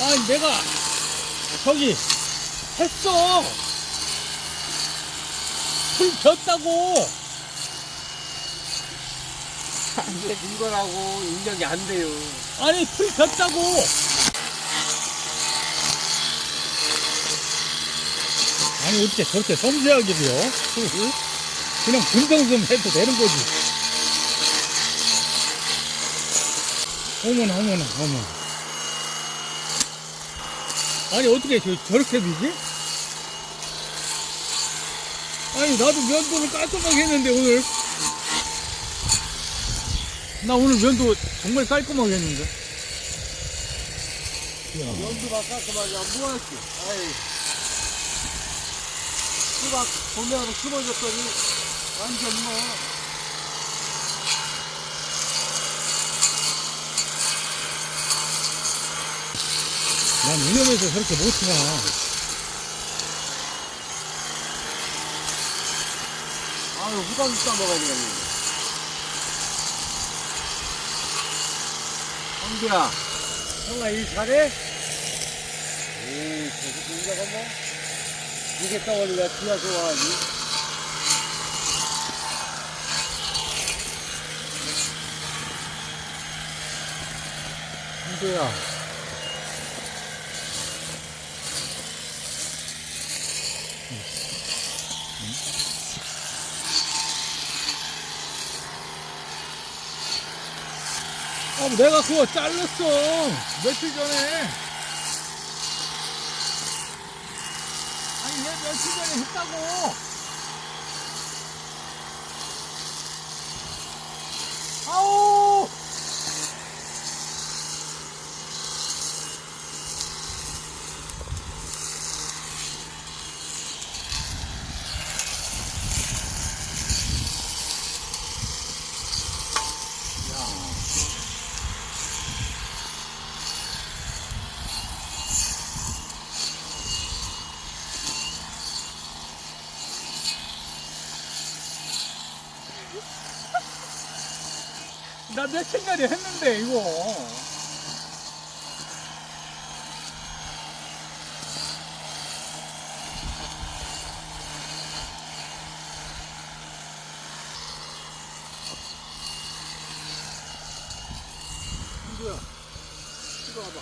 아니 내가 저기 했어. 풀 폈다고. 이거라고 인정이 안 돼요. 아니 풀 폈다고. 아니 어떻게 저렇게 섬세하게 펴 풀을? 그냥 분정 좀 해도 되는 거지. 어머나 어머나 어머나 아니 어떻게 저, 저렇게 되지? 아니 나도 면도를 깔끔하게 했는데 오늘 나 오늘 면도 정말 깔끔하게 했는데 연두가 깔끔하게 안 모았지. 아이. 수박 봄에하고 심어줬더니 완전 뭐. 난 이놈에서 저렇게 못해 아유, 후방 있다 먹어야겠네. 형규야, 형아 일 잘해? 에이, 계속 인자가 뭐? 이게 떠올리가 지가 좋아하지. 형규야. 아, 내가 그거 잘랐어. 며칠 전에. 아니, 왜 며칠 전에 했다고. 아우! 나 며칠 전에 했는데, 이거. 형규야, 이거 와봐.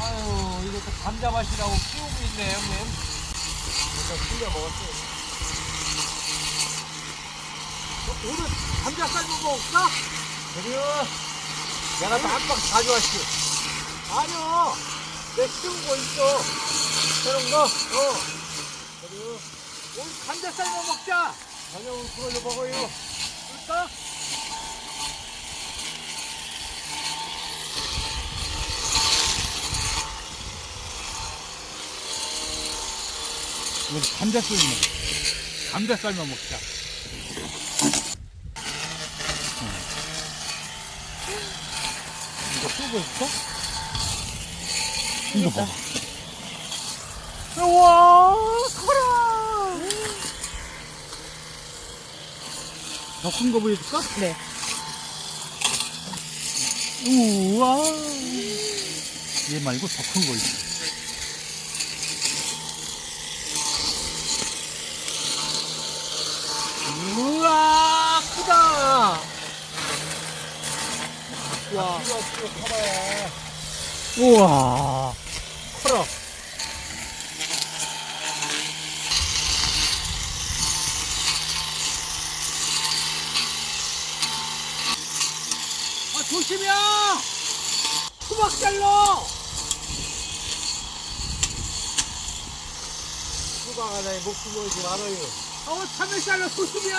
아유, 이것도 감자 맛이라고 키우고 있네, 형님. 이거 챙겨 먹었어요. 어, 오늘 감자 삶은 먹을까? 그래요. 내가 또 한방 가져왔지. 아니요. 내 키우고 있어. 그런 거? 어. 그래요. 오늘 감자 삶아 먹자. 아니요, 그걸로 먹어요. 그럴까? 우리 감자 썰면 감자 썰며 먹자. 이거 쓰고 있어? 이거 봐. 우와, 커라! 더 큰 거 보여줄까? 네. 우와. 얘 말고 더 큰 거 있어. 우와, 크다. 와. 우와. 커라. 아, 조심이야! 수박 잘라! 수박 하나에 목숨 걸지 말아요. 어, 참외살로 소심이야!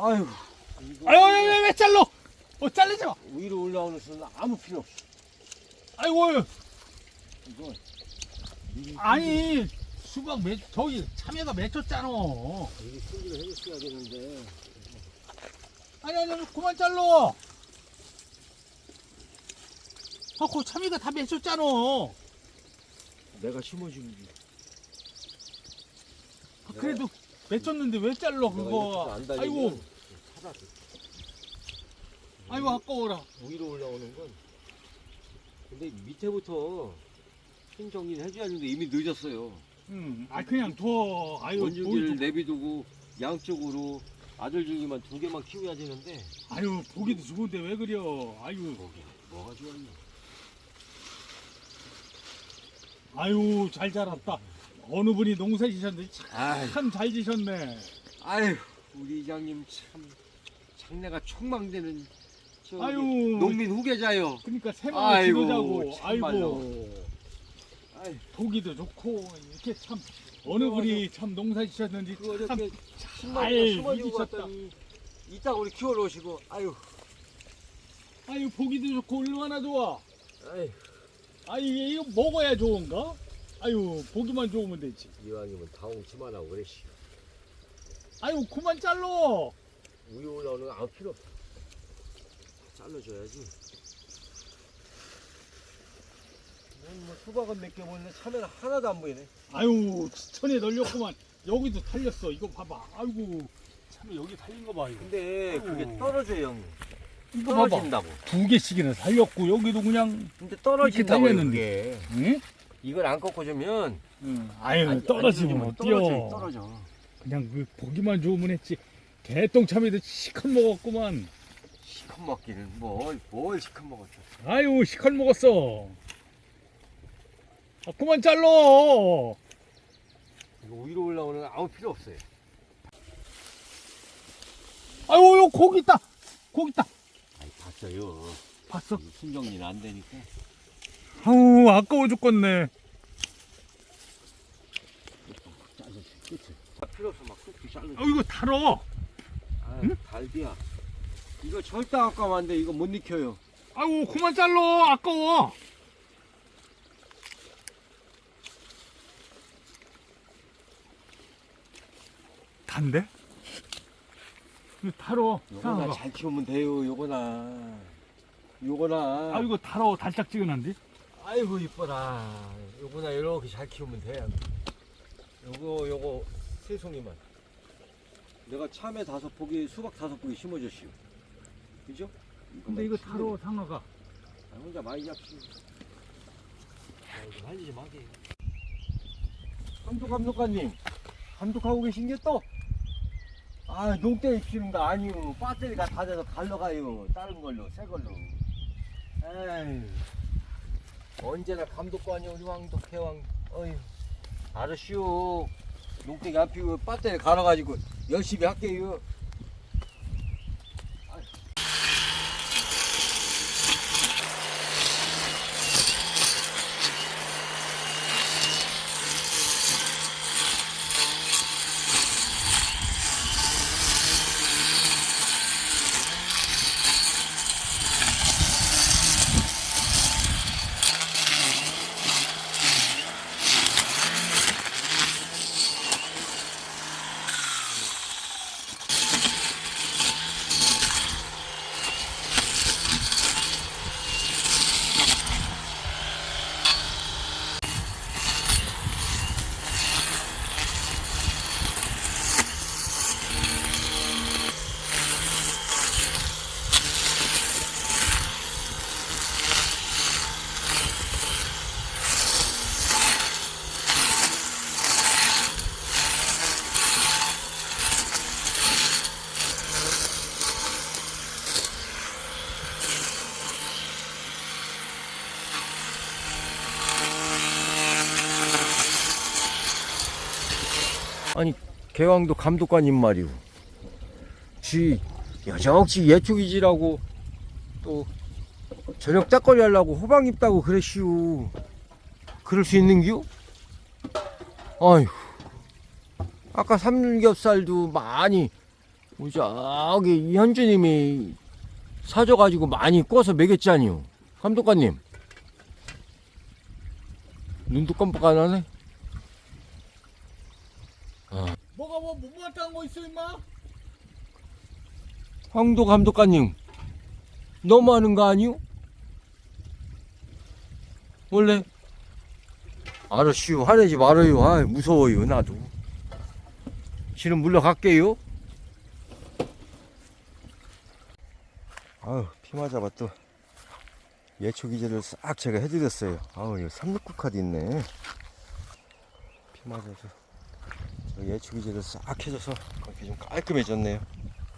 아유. 아유, 왜, 왜, 왜 잘라? 어, 잘리지 마! 위로 올라오는 수는 아무 필요 없어. 아이고, 이거. 아니, 수박 매, 저기 참외가 맺혔잖아. 이게 손질을 해줬어야 되는데. 아니, 아니, 그만 잘라! 아, 그 참외가 다 맺혔잖아. 내가 심어주기. 아, 그래도 맺혔는데 왜 잘라, 그거. 안 아이고. 아이고, 아까워라. 위로 올라오는 건. 근데 밑에부터 핀 정리를 해줘야 하는데 이미 늦었어요. 응, 아, 그냥 둬. 아유, 원줄기를 보기, 내비두고 양쪽으로 아들 줄기만 두 개만 키워야 되는데. 아유, 보기도 좋은데 왜 그려. 아유, 거기 뭐가 좋아요? 아유, 잘 자랐다. 어느 분이 농사 지셨는데 아이, 참 잘 지셨네. 아유, 우리 이장님 참 장래가 촉망되는 저 아유, 농민 후계자요. 그러니까 새마을 아이고, 지도자고. 참말로. 아이고, 아이, 보기도 좋고 이렇게 참 어느 분이 참 농사 지셨는지 그 참 어저께. 갔더니 이따 우리 키워 놓으시고, 아유, 아유 보기도 좋고 얼마나 좋아. 아유, 아유 이게 이거 먹어야 좋은가? 아유 보기만 좋으면 되지. 이왕이면 다홍치만 하고 그래시. 아유 그만 잘라. 우리 올라오는 거 아무 필요 없어. 잘라줘야지. 뭐 수박은 몇 개 보이는데 참외는 하나도 안 보이네. 아유 천에 널렸구만. 여기도 탈렸어. 이거 봐봐. 아이고 참 여기 탈린 거 봐. 이거. 근데 아이고. 그게 떨어져요, 형님. 이거 봐봐. 떨어진다고. 두 개씩이나 살렸고 여기도 그냥 근데 떨어진다고 달렸는데. 이게. 응? 이걸 안 꺾어주면 응. 아유 아니, 떨어지면 아니, 어때요? 떨어져, 떨어져. 그냥 그 보기만 좋으면 했지. 개똥참에도 시컷 먹었구만. 시컷 먹기는 뭘, 뭘 시컷 먹었어. 아유 시컷 먹었어. 아, 그만 잘러. 이거 위로 올라오는 거 아무 필요 없어요. 아유 요 고기 있다. 고기 있다. 아니, 봤어요. 봤어? 순정리는 안 되니까. 아우 아까워 죽겠네. 필요 없어, 막 잘라. 아 이거 달어. 아, 응? 달디야. 이거 절대 아까워 안 돼. 이거 못 익혀요. 아유 그만 잘러. 아까워. 단데? 이거 달어. 요거나. 잘 키우면 돼요. 요거나. 요거나. 아 이거 달어 달짝지근한데? 아이고 이뻐라. 요거나 이렇게 잘 키우면 돼. 요거 요거 세 송이만. 내가 참외 다섯 포기, 수박 다섯 포기 심어줬시오. 그죠? 근데 이거 달어 상아가. 아, 혼자 많이. 아, 이거 할일 좀 하게. 감독 감독관님, 감독하고 계신 게 또. 아, 농대 입히는 거 아니요. 배터리가 다 돼서 갈러 가요. 다른 걸로, 새 걸로. 에이. 언제나 감독관이 우리 왕도 개왕. 어휴. 알았슈. 농대기 안 피고 배터리 갈아가지고 열심히 할게요. 아니 개왕도 감독관님 말이오. 지 여적지 예축이지라고 또 저녁 짝거리 하려고 호방 입다고 그랬시오. 그럴 수 있는겨? 아휴. 아까 삼겹살도 많이 저기 이현주님이 사줘가지고 많이 구워서 먹였잖요. 감독관님. 눈도 깜빡 안 하네. 뭐 못mat한 거 있어 임마? 황도 감독관님. 너무 하는 거 아니요? 원래 알았슈 화내지 말아요. 아 무서워요 나도. 실은 물러갈게요. 아유 피 맞아봐 또 예초 기제를 싹 제가 해드렸어요. 아우 이거 369 카드 있네. 피 맞아서 저 예초 기제를 싹 해줘서 이렇게 좀 깔끔해졌네요.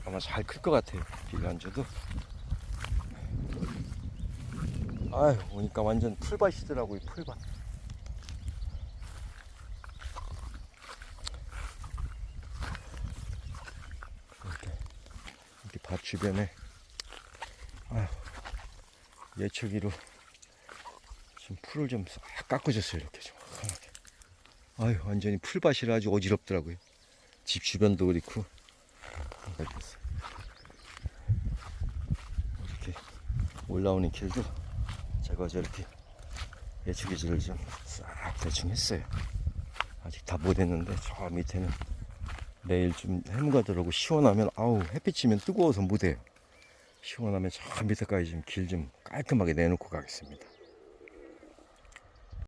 아마 잘 클 것 같아요. 비가 안 줘도. 아유 오니까 완전 풀밭이더라고요 풀밭. 이렇게 이렇게 밭 주변에 아유 예초기로 지금 풀을 좀 싹 깎아줬어요 이렇게 좀. 아유 완전히 풀밭이라 아주 어지럽더라고요. 집 주변도 그렇고. 이렇게 올라오는 길도 제가 저렇게 예초기질을 좀싹 대충 했어요. 아직 다 못했는데 저 밑에는 내일 좀 해무가 들어오고 시원하면 아우 햇빛이면 뜨거워서 못해요. 시원하면 저 밑에까지 좀 길좀 깔끔하게 내놓고 가겠습니다.